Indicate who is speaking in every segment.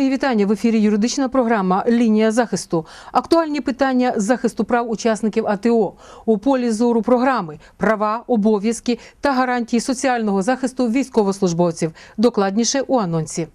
Speaker 1: Мої вітання в ефірі. Юридична програма Лінія захисту. Актуальні питання захисту прав учасників АТО у полі зору програми, права, обов'язки та гарантії соціального захисту військовослужбовців. Докладніше у анонсі.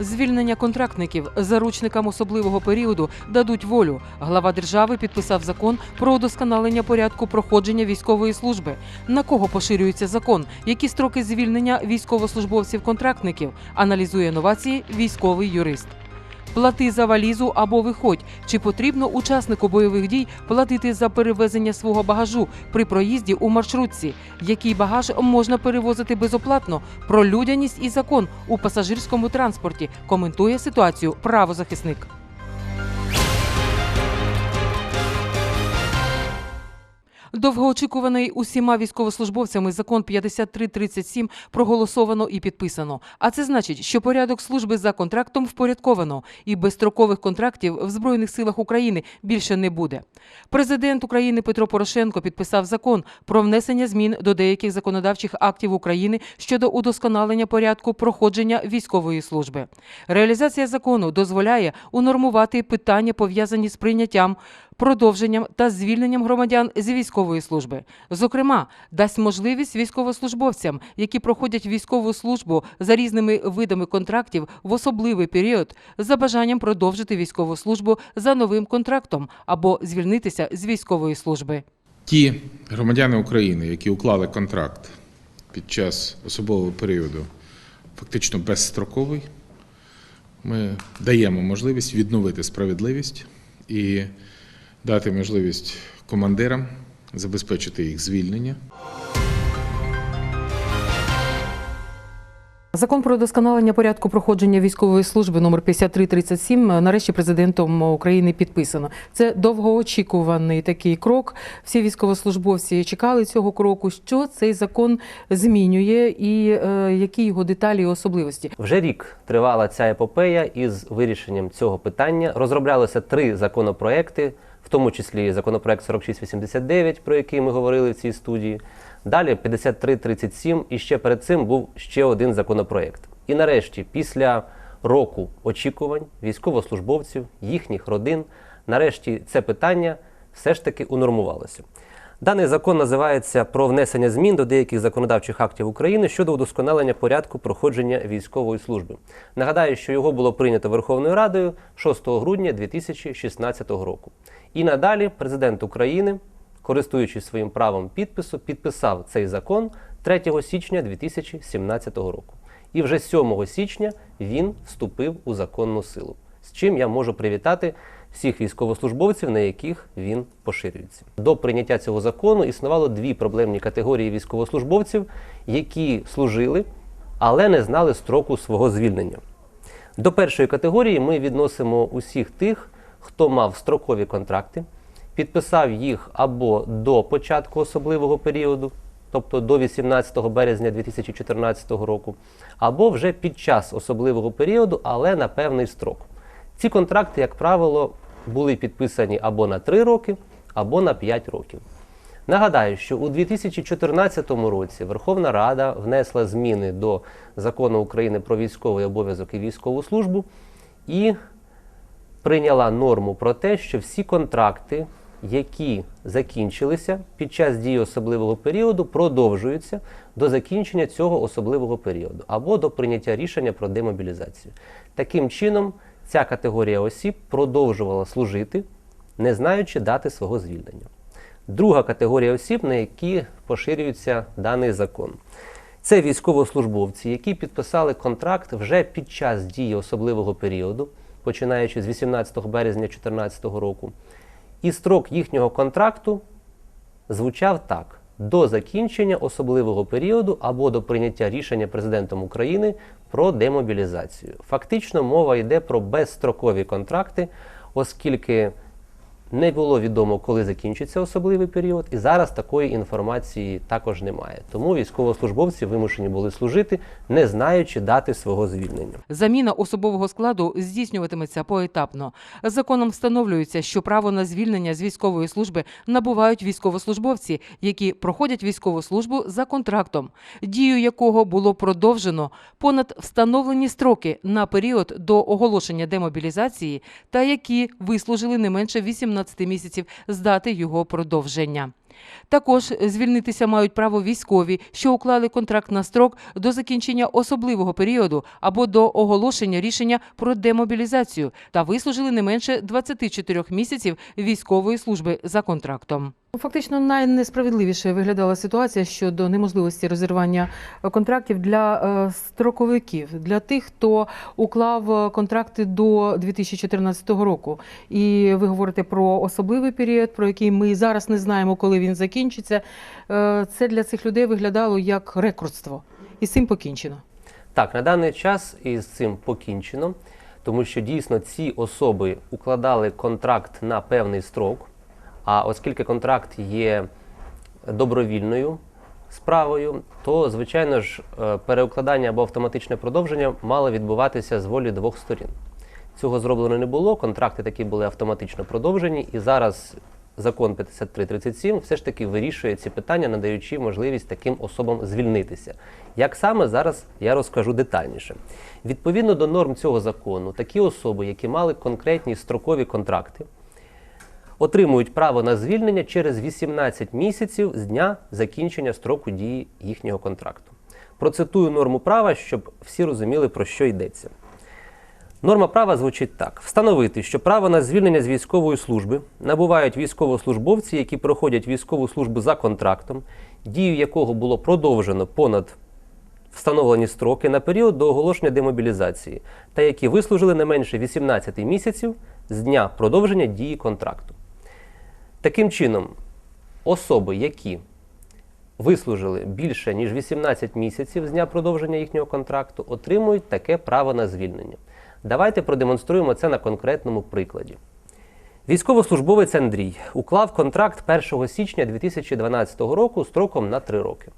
Speaker 1: Звільнення контрактників заручникам особливого періоду дадуть волю. Глава держави підписав закон про удосконалення порядку проходження військової служби. На кого поширюється закон? Які строки звільнення військовослужбовців-контрактників? Аналізує новації військовий юрист. Плати за валізу або виходь. Чи потрібно учаснику бойових дій платити за перевезення свого багажу при проїзді у маршрутці? Який багаж можна перевозити безоплатно? Про людяність і закон у пасажирському транспорті коментує ситуацію правозахисник. Довгоочікуваний усіма військовослужбовцями закон 5337 проголосовано і підписано. А це значить, що порядок служби за контрактом впорядковано, і безстрокових контрактів в Збройних силах України більше не буде. Президент України Петро Порошенко підписав закон про внесення змін до деяких законодавчих актів України щодо удосконалення порядку проходження військової служби. Реалізація закону дозволяє унормувати питання, пов'язані з прийняттям продовженням та звільненням громадян з військової служби. Зокрема, дасть можливість військовослужбовцям, які проходять військову службу за різними видами контрактів в особливий період, за бажанням продовжити військову службу за новим контрактом або звільнитися з військової служби.
Speaker 2: Ті громадяни України, які уклали контракт під час особового періоду, фактично безстроковий, ми даємо можливість відновити справедливість і дати можливість командирам забезпечити їх звільнення.
Speaker 1: Закон про удосконалення порядку проходження військової служби номер 5337 нарешті президентом України підписано. Це довгоочікуваний такий крок. Всі військовослужбовці чекали цього кроку. Що цей закон змінює і е, які його деталі і особливості?
Speaker 3: Вже рік тривала ця епопея із вирішенням цього питання. Розроблялося три законопроекти, в тому числі законопроект 4689, про який ми говорили в цій студії. Далі 5337, і ще перед цим був ще один законопроект. І нарешті, після року очікувань військовослужбовців, їхніх родин, нарешті це питання все ж таки унормувалося. Даний закон називається про внесення змін до деяких законодавчих актів України щодо удосконалення порядку проходження військової служби. Нагадаю, що його було прийнято Верховною Радою 6 грудня 2016 року. І надалі президент України, користуючись своїм правом підпису, підписав цей закон 3 січня 2017 року. І вже 7 січня він вступив у законну силу, з чим я можу привітати всіх військовослужбовців, на яких він поширюється. До прийняття цього закону існувало дві проблемні категорії військовослужбовців, які служили, але не знали строку свого звільнення. До першої категорії ми відносимо усіх тих, хто мав строкові контракти, підписав їх або до початку особливого періоду, тобто до 18 березня 2014 року, або вже під час особливого періоду, але на певний строк. Ці контракти, як правило, були підписані або на 3 роки, або на 5 років. Нагадаю, що у 2014 році Верховна Рада внесла зміни до закону України про військовий обов'язок і військову службу і прийняла норму про те, що всі контракти, які закінчилися під час дії особливого періоду, продовжуються до закінчення цього особливого періоду або до прийняття рішення про демобілізацію. Таким чином, ця категорія осіб продовжувала служити, не знаючи дати свого звільнення. Друга категорія осіб, на які поширюється даний закон. Це військовослужбовці, які підписали контракт вже під час дії особливого періоду, починаючи з 18 березня 2014 року. І строк їхнього контракту звучав так: до закінчення особливого періоду або до прийняття рішення президентом України про демобілізацію. Фактично мова йде про безстрокові контракти, оскільки Не було відомо, коли закінчиться особливий період, і зараз такої інформації також немає. Тому військовослужбовці вимушені були служити, не знаючи дати свого звільнення.
Speaker 1: Заміна особового складу здійснюватиметься поетапно. Законом встановлюється, що право на звільнення з військової служби набувають військовослужбовці, які проходять військову службу за контрактом, дію якого було продовжено понад встановлені строки на період до оголошення демобілізації та які вислужили не менше 18 місяців з дати його продовження. Також звільнитися мають право військові, що уклали контракт на строк до закінчення особливого періоду або до оголошення рішення про демобілізацію та вислужили не менше 24 місяців військової служби за контрактом. Фактично найнесправедливіше виглядала ситуація щодо неможливості розірвання контрактів для е, строковиків, для тих, хто уклав е, контракти до 2014 року. І ви говорите про особливий період, про який ми зараз не знаємо, коли він закінчиться. Е, Це для цих людей виглядало як рекрутство. І з цим покінчено.
Speaker 3: Так, на даний час із цим покінчено, тому що дійсно ці особи укладали контракт на певний строк. А оскільки контракт є добровільною справою, то звичайно ж е, переукладання або автоматичне продовження мало відбуватися з волі двох сторін. Цього зроблено не було. Контракти такі були автоматично продовжені, і зараз закон 5337 все ж таки вирішує ці питання, надаючи можливість таким особам звільнитися. Як саме зараз я розкажу детальніше. Відповідно до норм цього закону, такі особи, які мали конкретні строкові контракти, отримують право на звільнення через 18 місяців з дня закінчення строку дії їхнього контракту. Процитую норму права, щоб всі розуміли, про що йдеться. Норма права звучить так: встановити, що право на звільнення з військової служби набувають військовослужбовці, які проходять військову службу за контрактом, дію якого було продовжено понад встановлені строки на період до оголошення демобілізації, та які вислужили не менше 18 місяців з дня продовження дії контракту. Таким чином, особи, які вислужили більше ніж 18 місяців з дня продовження їхнього контракту, отримують таке право на звільнення. Давайте продемонструємо це на конкретному прикладі. Військовослужбовець Андрій уклав контракт 1 січня 2012 року строком на 3 роки.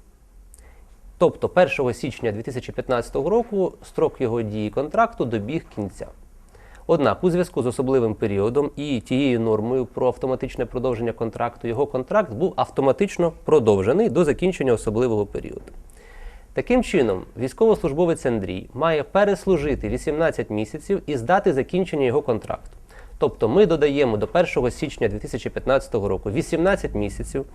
Speaker 3: Тобто 1 січня 2015 року строк його дії контракту добіг кінця. Однак, у зв'язку з особливим періодом і тією нормою про автоматичне продовження контракту, його контракт був автоматично продовжений до закінчення особливого періоду. Таким чином, військовослужбовець Андрій має переслужити 18 місяців і здати закінчення його контракту. Тобто ми додаємо до 1 січня 2015 року 18 місяців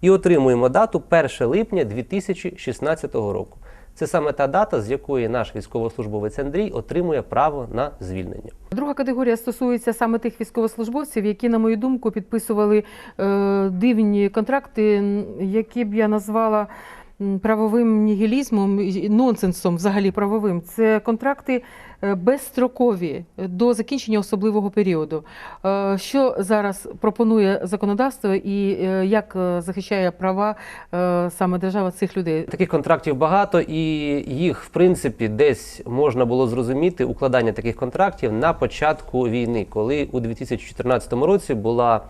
Speaker 3: і отримуємо дату 1 липня 2016 року. Це саме та дата, з якої наш військовослужбовець Андрій отримує право на звільнення.
Speaker 1: Друга категорія стосується саме тих військовослужбовців, які, на мою думку, підписували е, дивні контракти, які б я назвала правовим нігілізмом, нонсенсом взагалі правовим. Це контракти е, безстрокові до закінчення особливого періоду. Е, Що зараз пропонує законодавство і е, як захищає права саме держава цих людей?
Speaker 3: Таких контрактів багато, і їх, в принципі, десь можна було зрозуміти укладання таких контрактів на початку війни, коли у 2014 році була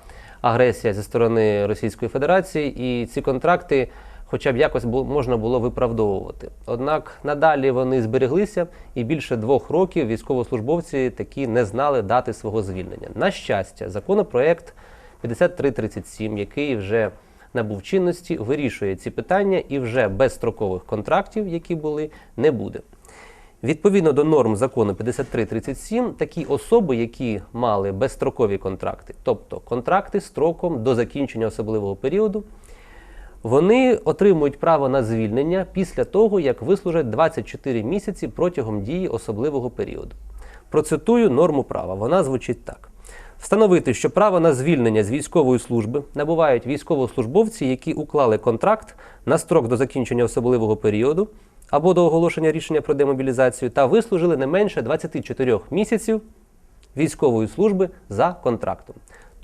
Speaker 3: агресія зі сторони Російської Федерації, і ці контракти, хоча б якось можна було виправдовувати. Однак надалі вони збереглися, і більше двох років військовослужбовці такі не знали дати свого звільнення. На щастя, законопроект 5337, який вже набув чинності, вирішує ці питання і вже безстрокових контрактів, які були, не буде. Відповідно до норм закону 5337, такі особи, які мали безстрокові контракти, тобто контракти строком до закінчення особливого періоду, вони отримують право на звільнення після того, як вислужать 24 місяці протягом дії особливого періоду. Процитую норму права. Вона звучить так: встановити, що право на звільнення з військової служби набувають військовослужбовці, які уклали контракт на строк до закінчення особливого періоду або до оголошення рішення про демобілізацію та вислужили не менше 24 місяців військової служби за контрактом.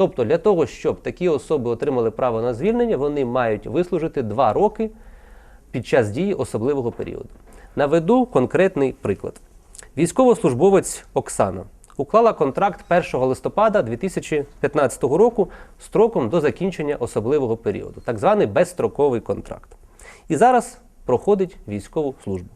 Speaker 3: Тобто, для того, щоб такі особи отримали право на звільнення, вони мають вислужити 2 роки під час дії особливого періоду. Наведу конкретний приклад. Військовослужбовець Оксана уклала контракт 1 листопада 2015 року строком до закінчення особливого періоду, так званий безстроковий контракт. І зараз проходить військову службу.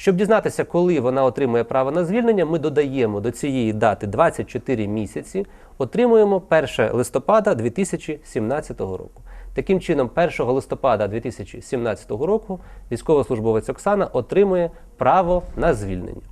Speaker 3: Щоб дізнатися, коли вона отримує право на звільнення, ми додаємо до цієї дати 24 місяці, отримуємо 1 листопада 2017 року. Таким чином, 1 листопада 2017 року військовослужбовець Оксана отримує право на звільнення.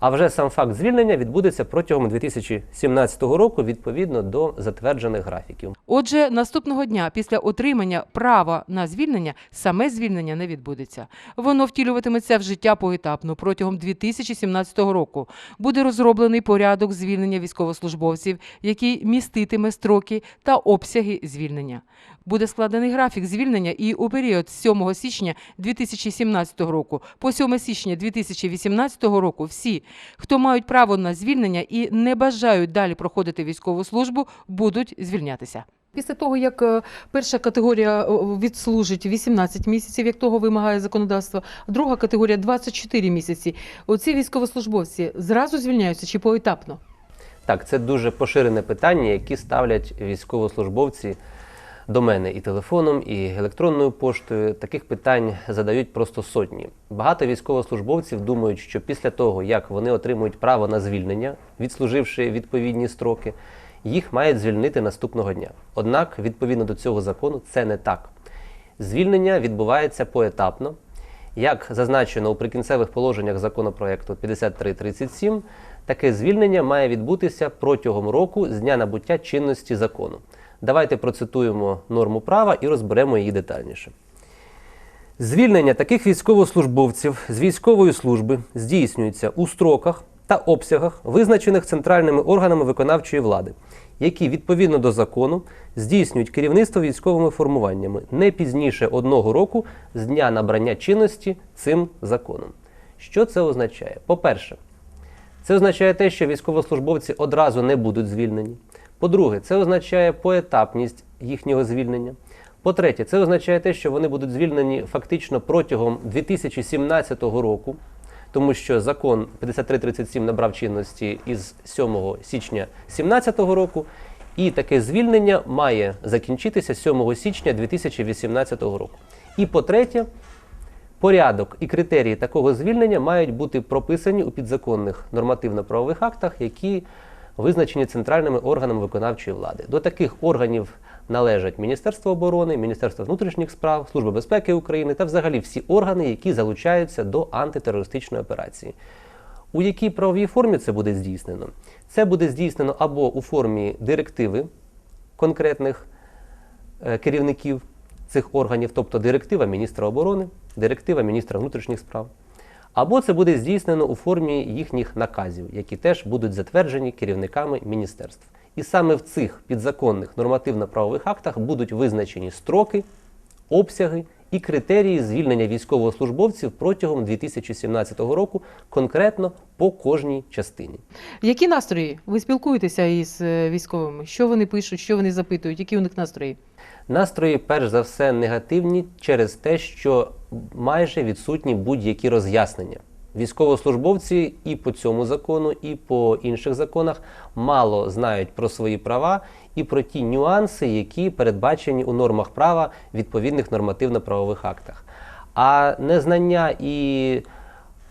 Speaker 3: А вже сам факт звільнення відбудеться протягом 2017 року відповідно до затверджених графіків.
Speaker 1: Отже, наступного дня після отримання права на звільнення саме звільнення не відбудеться. Воно втілюватиметься в життя поетапно протягом 2017 року. Буде розроблений порядок звільнення військовослужбовців, який міститиме строки та обсяги звільнення. Буде складений графік звільнення і у період з 7 січня 2017 року по 7 січня 2018 року всі, хто мають право на звільнення і не бажають далі проходити військову службу, будуть звільнятися. Після того, як е, перша категорія е, відслужить 18 місяців, як того вимагає законодавство, друга категорія 24 місяці. Оці військовослужбовці зразу звільняються чи поетапно?
Speaker 3: Так, це дуже поширене питання, які ставлять військовослужбовці до мене і телефоном, і електронною поштою. Таких питань задають просто сотні. Багато військовослужбовців думають, що після того, як вони отримують право на звільнення, відслуживши відповідні строки, їх мають звільнити наступного дня. Однак, відповідно до цього закону, це не так. Звільнення відбувається поетапно. Як зазначено у прикінцевих положеннях законопроекту 5337, таке звільнення має відбутися протягом року з дня набуття чинності закону. Давайте процитуємо норму права і розберемо її детальніше. Звільнення таких військовослужбовців з військової служби здійснюється у строках та обсягах, визначених центральними органами виконавчої влади, які відповідно до закону здійснюють керівництво військовими формуваннями не пізніше одного року з дня набрання чинності цим законом. Що це означає? По-перше, це означає те, що військовослужбовці одразу не будуть звільнені. По-друге, це означає поетапність їхнього звільнення. По-третє, це означає те, що вони будуть звільнені фактично протягом 2017 року, тому що закон 5337 набрав чинності із 7 січня 2017 року, і таке звільнення має закінчитися 7 січня 2018 року. І по-третє, Порядок і критерії такого звільнення мають бути прописані у підзаконних нормативно-правових актах, які визначені центральними органами виконавчої влади. До таких органів належать Міністерство оборони, Міністерство внутрішніх справ, Служба безпеки України та взагалі всі органи, які залучаються до антитерористичної операції. У якій правовій формі це буде здійснено? Це буде здійснено або у формі директиви конкретних е, керівників цих органів, тобто директива міністра оборони, директива міністра внутрішніх справ. Або це буде здійснено у формі їхніх наказів, які теж будуть затверджені керівниками міністерств. І саме в цих підзаконних нормативно-правових актах будуть визначені строки, обсяги і критерії звільнення військовослужбовців протягом 2017 року, конкретно по кожній частині.
Speaker 1: Які настрої? Ви спілкуєтеся із е, військовими? Що вони пишуть, що вони запитують? Які у них настрої?
Speaker 3: Настрої, перш за все, негативні через те, що майже відсутні будь-які роз'яснення. Військовослужбовці і по цьому закону, і по інших законах мало знають про свої права і про ті нюанси, які передбачені у нормах права відповідних нормативно-правових актах. А незнання і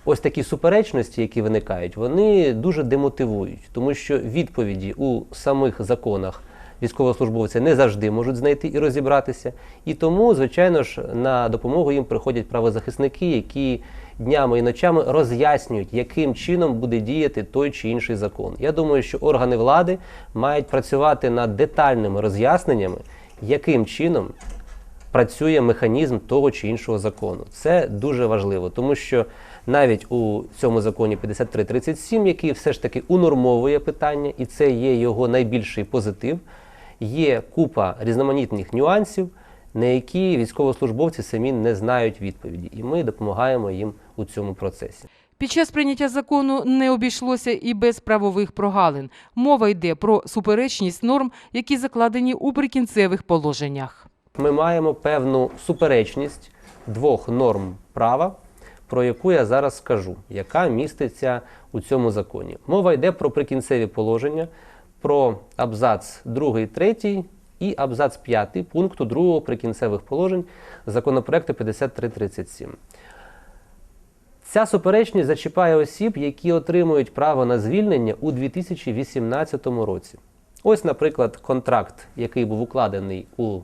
Speaker 3: ось такі суперечності, які виникають, вони дуже демотивують, тому що відповіді у самих законах військовослужбовці не завжди можуть знайти і розібратися. І тому, звичайно ж, на допомогу їм приходять правозахисники, які днями і ночами роз'яснюють, яким чином буде діяти той чи інший закон. Я думаю, що органи влади мають працювати над детальними роз'ясненнями, яким чином працює механізм того чи іншого закону. Це дуже важливо, тому що навіть у цьому законі 5337, який все ж таки унормовує питання, і це є його найбільший позитив, є купа різноманітних нюансів, на які військовослужбовці самі не знають відповіді, і ми допомагаємо їм у цьому процесі.
Speaker 1: Під час прийняття закону не обійшлося і без правових прогалин. Мова йде про суперечність норм, які закладені у прикінцевих положеннях.
Speaker 3: Ми маємо певну суперечність двох норм права. про яку я зараз скажу, яка міститься у цьому законі. Мова йде про прикінцеві положення, про абзац 2, 3 і абзац 5 пункту 2 прикінцевих положень законопроекту 5337. Ця суперечність зачіпає осіб, які отримують право на звільнення у 2018 році. Ось, наприклад, контракт, який був укладений у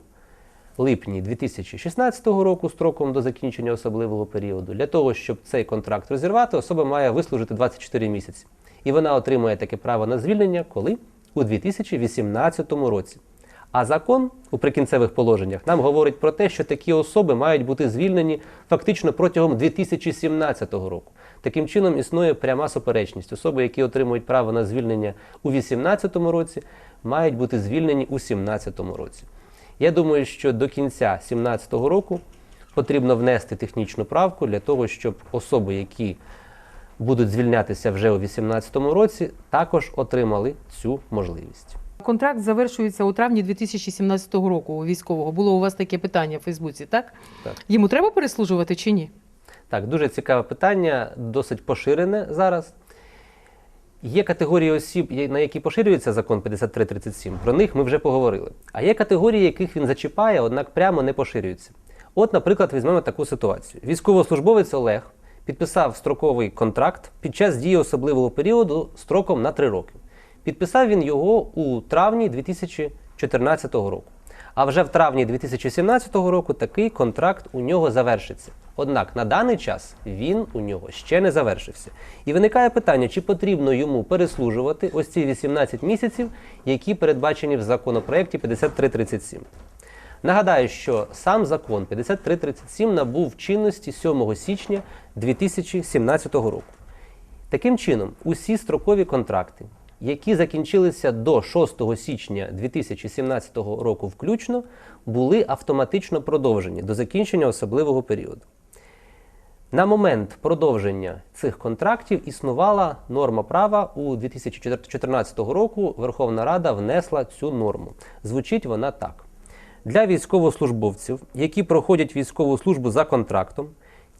Speaker 3: липні 2016 року строком до закінчення особливого періоду. Для того, щоб цей контракт розірвати, особа має вислужити 24 місяці. І вона отримує таке право на звільнення коли? У 2018 році. А закон у прикінцевих положеннях нам говорить про те, що такі особи мають бути звільнені фактично протягом 2017 року. Таким чином існує пряма суперечність. Особи, які отримують право на звільнення у 2018 році, мають бути звільнені у 2017 році. Я думаю, що до кінця 2017 року потрібно внести технічну правку для того, щоб особи, які будуть звільнятися вже у 2018 році, також отримали цю можливість.
Speaker 1: Контракт завершується у травні 2017 року у військового. Було у вас таке питання в Фейсбуці, так?
Speaker 3: Так.
Speaker 1: Йому треба переслужувати чи ні?
Speaker 3: Так, дуже цікаве питання, досить поширене зараз. Є категорії осіб, на які поширюється закон 5337, про них ми вже поговорили. А є категорії, яких він зачіпає, однак прямо не поширюється. От, наприклад, візьмемо таку ситуацію. Військовослужбовець Олег підписав строковий контракт під час дії особливого періоду строком на 3 роки. Підписав він його у травні 2014 року. А вже в травні 2017 року такий контракт у нього завершиться. Однак на даний час він у нього ще не завершився. І виникає питання, чи потрібно йому переслужувати ось ці 18 місяців, які передбачені в законопроекті 5337. Нагадаю, що сам закон 5337 набув чинності 7 січня 2017 року. Таким чином, усі строкові контракти, які закінчилися до 6 січня 2017 року включно, були автоматично продовжені до закінчення особливого періоду. На момент продовження цих контрактів існувала норма права у 2014 року. Верховна Рада внесла цю норму. Звучить вона так: для військовослужбовців, які проходять військову службу за контрактом,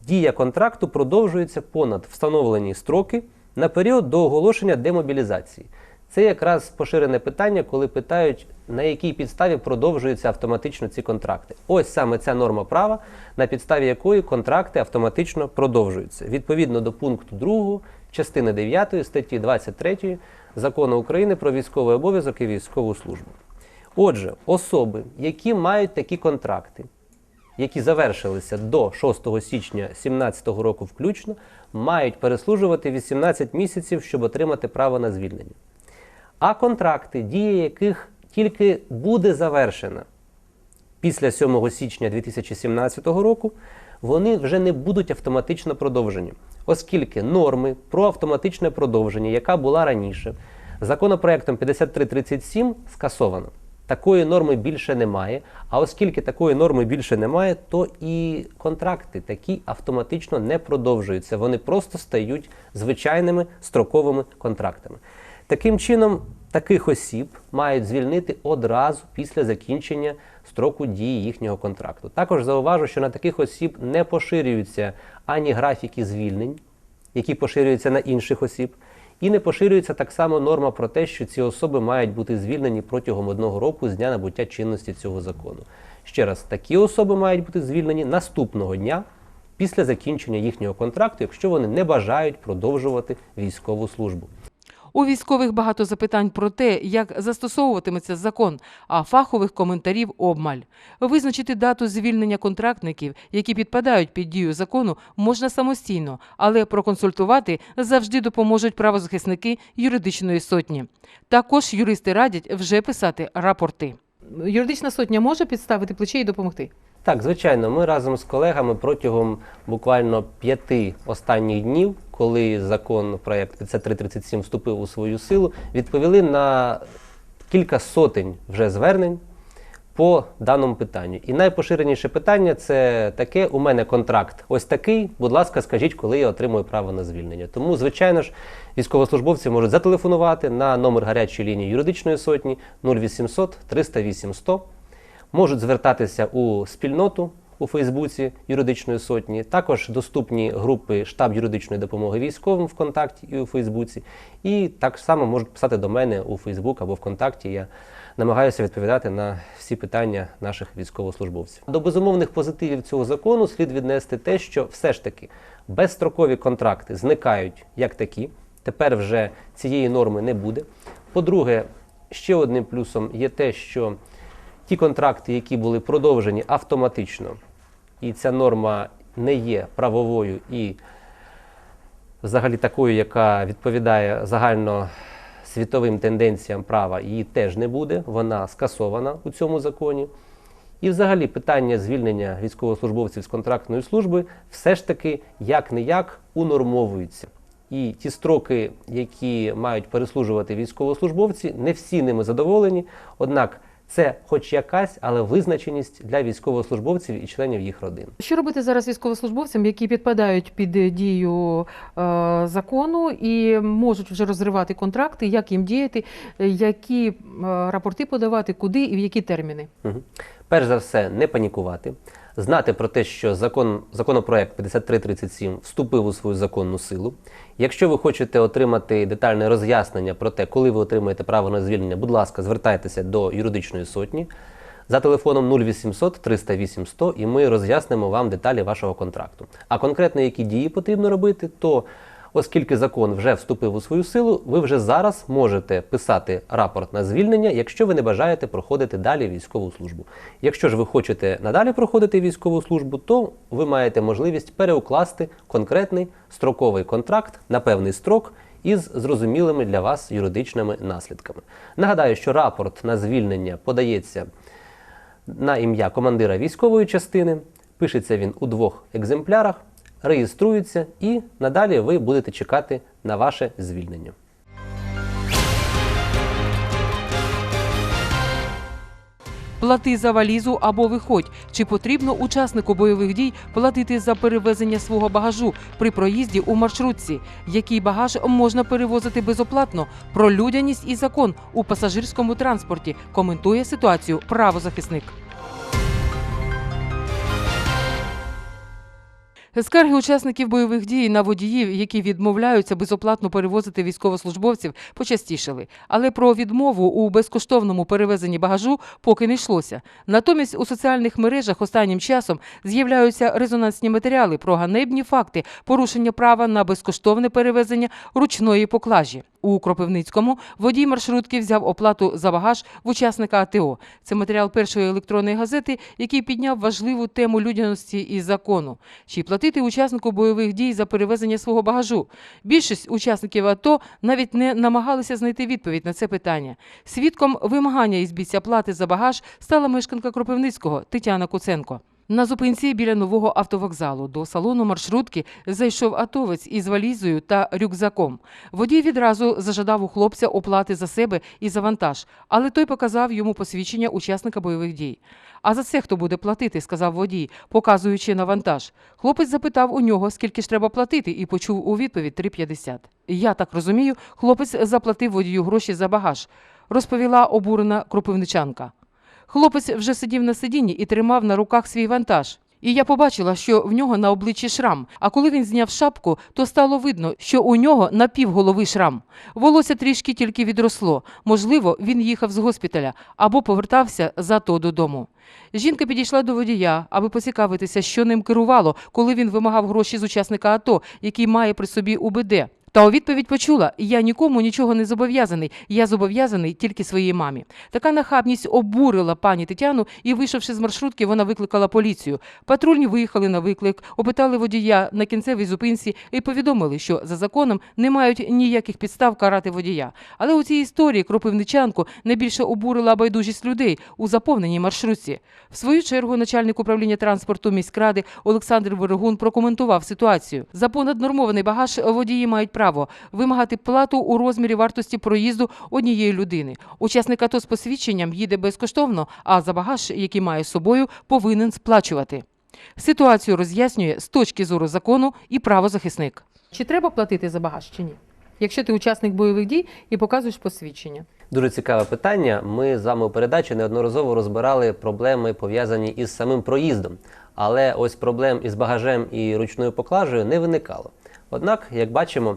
Speaker 3: дія контракту продовжується понад встановлені строки на період до оголошення демобілізації. Це якраз поширене питання, коли питають, на якій підставі продовжуються автоматично ці контракти. Ось саме ця норма права, на підставі якої контракти автоматично продовжуються. Відповідно до пункту 2 частини 9 статті 23 Закону України про військовий обов'язок і військову службу. Отже, особи, які мають такі контракти, які завершилися до 6 січня 2017 року включно, мають переслужувати 18 місяців, щоб отримати право на звільнення. А контракти, дія яких тільки буде завершена після 7 січня 2017 року, вони вже не будуть автоматично продовжені, оскільки норми про автоматичне продовження, яка була раніше, законопроектом 5337 скасовано. Такої норми більше немає. А оскільки такої норми більше немає, то і контракти такі автоматично не продовжуються. Вони просто стають звичайними строковими контрактами. Таким чином, таких осіб мають звільнити одразу після закінчення строку дії їхнього контракту. Також зауважу, що на таких осіб не поширюються ані графіки звільнень, які поширюються на інших осіб. І не поширюється так само норма про те, що ці особи мають бути звільнені протягом одного року з дня набуття чинності цього закону. Ще раз, такі особи мають бути звільнені наступного дня після закінчення їхнього контракту, якщо вони не бажають продовжувати військову службу.
Speaker 1: У військових багато запитань про те, як застосовуватиметься закон, а фахових коментарів обмаль. Визначити дату звільнення контрактників, які підпадають під дію закону, можна самостійно, але проконсультувати завжди допоможуть правозахисники юридичної сотні. Також юристи радять вже писати рапорти. Юридична сотня може підставити плече і допомогти.
Speaker 3: Так, звичайно, ми разом з колегами протягом буквально п'яти останніх днів, коли закон проєкт 5337 вступив у свою силу, відповіли на кілька сотень вже звернень по даному питанню. І найпоширеніше питання це таке: у мене контракт ось такий. Будь ласка, скажіть, коли я отримую право на звільнення. Тому, звичайно ж, військовослужбовці можуть зателефонувати на номер гарячої лінії юридичної сотні 0800 308 100 можуть звертатися у спільноту у Фейсбуці юридичної сотні. Також доступні групи штаб юридичної допомоги військовим ВКонтакті і у Фейсбуці. І так само можуть писати до мене у Фейсбук або ВКонтакті. Я намагаюся відповідати на всі питання наших військовослужбовців. До безумовних позитивів цього закону слід віднести те, що все ж таки безстрокові контракти зникають як такі. Тепер вже цієї норми не буде. По-друге, ще одним плюсом є те, що ті контракти, які були продовжені автоматично, і ця норма не є правовою і взагалі такою, яка відповідає загально світовим тенденціям права, її теж не буде. Вона скасована у цьому законі. І взагалі питання звільнення військовослужбовців з контрактної служби все ж таки як не як унормовується. І ті строки, які мають переслужувати військовослужбовці, не всі ними задоволені. Однак це хоч якась, але визначеність для військовослужбовців і членів їх родин.
Speaker 1: Що робити зараз військовослужбовцям, які підпадають під дію е, закону і можуть вже розривати контракти, як їм діяти, е, які е, рапорти подавати, куди і в які терміни?
Speaker 3: Мгм. Перш за все, не панікувати, знати про те, що закон, законопроект 5337 вступив у свою законну силу. Якщо ви хочете отримати детальне роз'яснення про те, коли ви отримаєте право на звільнення, будь ласка, звертайтеся до юридичної сотні за телефоном 0800 308 100 і ми роз'яснимо вам деталі вашого контракту. А конкретно які дії потрібно робити, то Оскільки закон вже вступив у свою силу, ви вже зараз можете писати рапорт на звільнення, якщо ви не бажаєте проходити далі військову службу. Якщо ж ви хочете надалі проходити військову службу, то ви маєте можливість переукласти конкретний строковий контракт на певний строк із зрозумілими для вас юридичними наслідками. Нагадаю, що рапорт на звільнення подається на ім'я командира військової частини. Пишеться він у двох екземплярах, реєструється і надалі ви будете чекати на ваше звільнення.
Speaker 1: Плати за валізу або виходь. Чи потрібно учаснику бойових дій платити за перевезення свого багажу при проїзді у маршрутці? Який багаж можна перевозити безоплатно? Про людяність і закон у пасажирському транспорті коментує ситуацію правозахисник. Скарги учасників бойових дій на водіїв, які відмовляються безоплатно перевозити військовослужбовців, почастішали. Але про відмову у безкоштовному перевезенні багажу поки не йшлося. Натомість у соціальних мережах останнім часом з'являються резонансні матеріали про ганебні факти порушення права на безкоштовне перевезення ручної поклажі. У Кропивницькому водій маршрутки взяв оплату за багаж в учасника АТО. Це матеріал першої електронної газети, який підняв важливу тему людяності і закону. Чи платити учаснику бойових дій за перевезення свого багажу? Більшість учасників АТО навіть не намагалися знайти відповідь на це питання. Свідком вимагання із бійця плати за багаж стала мешканка Кропивницького Тетяна Куценко. На зупинці біля нового автовокзалу до салону маршрутки зайшов атовець із валізою та рюкзаком. Водій відразу зажадав у хлопця оплати за себе і за вантаж, але той показав йому посвідчення учасника бойових дій. А за це хто буде платити, сказав водій, показуючи на вантаж. Хлопець запитав у нього, скільки ж треба платити, і почув у відповідь 3,50. Я так розумію, хлопець заплатив водію гроші за багаж, розповіла обурена кропивничанка. Хлопець вже сидів на сидінні і тримав на руках свій вантаж. І я побачила, що в нього на обличчі шрам. А коли він зняв шапку, то стало видно, що у нього на півголови шрам. Волосся трішки тільки відросло. Можливо, він їхав з госпіталя або повертався зато додому. Жінка підійшла до водія, аби поцікавитися, що ним керувало, коли він вимагав гроші з учасника АТО, який має при собі УБД. Та у відповідь почула: я нікому нічого не зобов'язаний. Я зобов'язаний тільки своїй мамі. Така нахабність обурила пані Тетяну, і, вийшовши з маршрутки, вона викликала поліцію. Патрульні виїхали на виклик, опитали водія на кінцевій зупинці і повідомили, що за законом не мають ніяких підстав карати водія. Але у цій історії кропивничанку найбільше обурила байдужість людей у заповненій маршрутці. В свою чергу начальник управління транспорту міськради Олександр Берегун прокоментував ситуацію. За понаднормований багаж водії мають право вимагати плату у розмірі вартості проїзду однієї людини. Учасник АТО з посвідченням їде безкоштовно, а за багаж, який має з собою, повинен сплачувати. Ситуацію роз'яснює з точки зору закону і правозахисник. Чи треба платити за багаж чи ні? Якщо ти учасник бойових дій і показуєш посвідчення.
Speaker 3: Дуже цікаве питання. Ми з вами у передачі неодноразово розбирали проблеми пов'язані із самим проїздом. але ось проблем із багажем і ручною поклажею не виникало. Однак, як бачимо,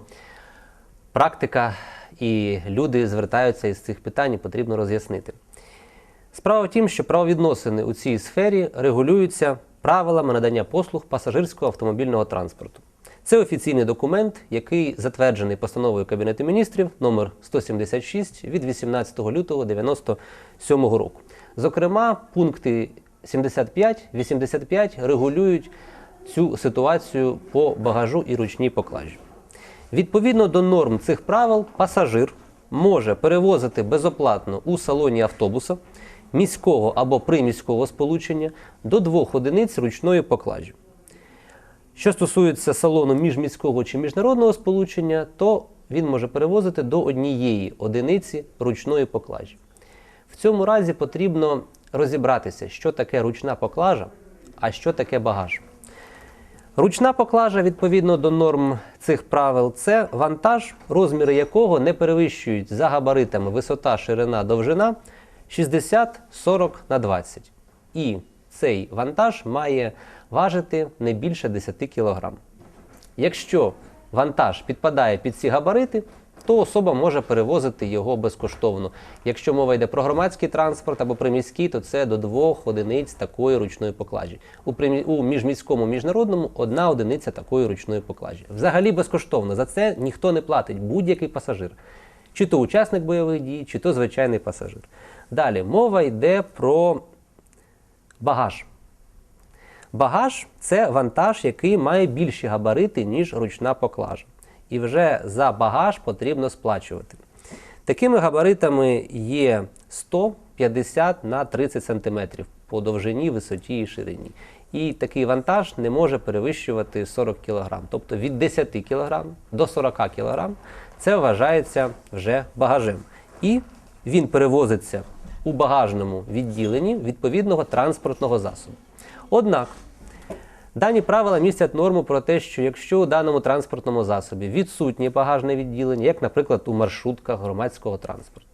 Speaker 3: практика і люди звертаються із цих питань, і потрібно роз'яснити. Справа в тім, що правовідносини у цій сфері регулюються правилами надання послуг пасажирського автомобільного транспорту. Це офіційний документ, який затверджений постановою Кабінету міністрів номер 176 від 18 лютого 1997 року. Зокрема, пункти 75-85 регулюють цю ситуацію по багажу і ручній поклажі. Відповідно до норм цих правил, пасажир може перевозити безоплатно у салоні автобуса міського або приміського сполучення до двох одиниць ручної поклажі. Що стосується салону міжміського чи міжнародного сполучення, то він може перевозити до однієї одиниці ручної поклажі. В цьому разі потрібно розібратися, що таке ручна поклажа, а що таке багаж. Ручна поклажа, відповідно до норм цих правил, це вантаж, розміри якого не перевищують за габаритами висота, ширина, довжина 60-40 на 20. І цей вантаж має важити не більше 10 кг. Якщо вантаж підпадає під ці габарити, то особа може перевозити його безкоштовно. Якщо мова йде про громадський транспорт або приміський, то це до двох одиниць такої ручної поклажі. У, примі... у міжміському міжнародному одна одиниця такої ручної поклажі. Взагалі безкоштовно. За це ніхто не платить, будь-який пасажир. Чи то учасник бойових дій, чи то звичайний пасажир. Далі мова йде про багаж. Багаж це вантаж, який має більші габарити, ніж ручна поклажа. І вже за багаж потрібно сплачувати. Такими габаритами є 150 на 30 см по довжині, висоті і ширині. І такий вантаж не може перевищувати 40 кг. Тобто від 10 кг до 40 кг це вважається вже багажем. І він перевозиться у багажному відділенні відповідного транспортного засобу. Однак Дані правила містять норму про те, що якщо у даному транспортному засобі відсутнє багажне відділення, як, наприклад, у маршрутках громадського транспорту,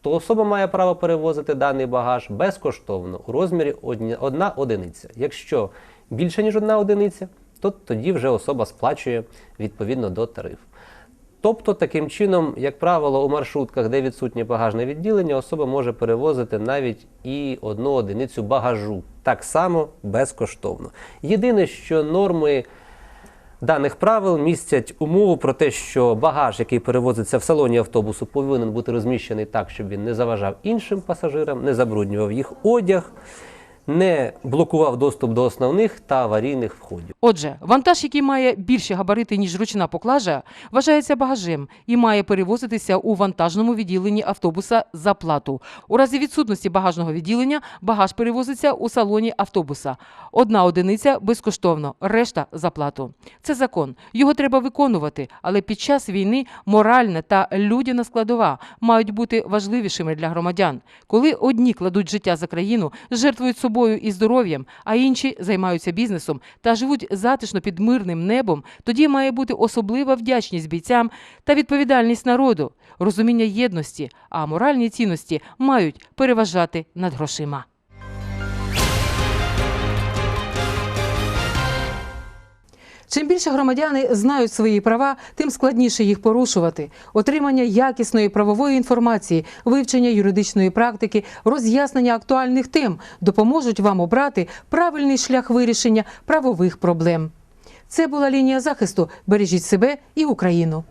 Speaker 3: то особа має право перевозити даний багаж безкоштовно у розмірі одна одиниця. Якщо більше ніж одна одиниця, то тоді вже особа сплачує відповідно до тарифу. Тобто, таким чином, як правило, у маршрутках, де відсутнє багажне відділення, особа може перевозити навіть і одну одиницю багажу, так само безкоштовно. Єдине, що норми даних правил містять умову про те, що багаж, який перевозиться в салоні автобусу, повинен бути розміщений так, щоб він не заважав іншим пасажирам, не забруднював їх одяг, не блокував доступ до основних та аварійних входів.
Speaker 1: Отже, вантаж, який має більші габарити, ніж ручна поклажа, вважається багажем і має перевозитися у вантажному відділенні автобуса за плату. У разі відсутності багажного відділення багаж перевозиться у салоні автобуса. Одна одиниця безкоштовно, решта за плату. Це закон. Його треба виконувати, але під час війни моральна та людяна складова мають бути важливішими для громадян. Коли одні кладуть життя за країну, жертвують собою і здоров'ям, а інші займаються бізнесом та живуть затишно під мирним небом, тоді має бути особлива вдячність бійцям та відповідальність народу, розуміння єдності, а моральні цінності мають переважати над грошима. Чим більше громадяни знають свої права, тим складніше їх порушувати. Отримання якісної правової інформації, вивчення юридичної практики, роз'яснення актуальних тем допоможуть вам обрати правильний шлях вирішення правових проблем. Це була лінія захисту. Бережіть себе і Україну.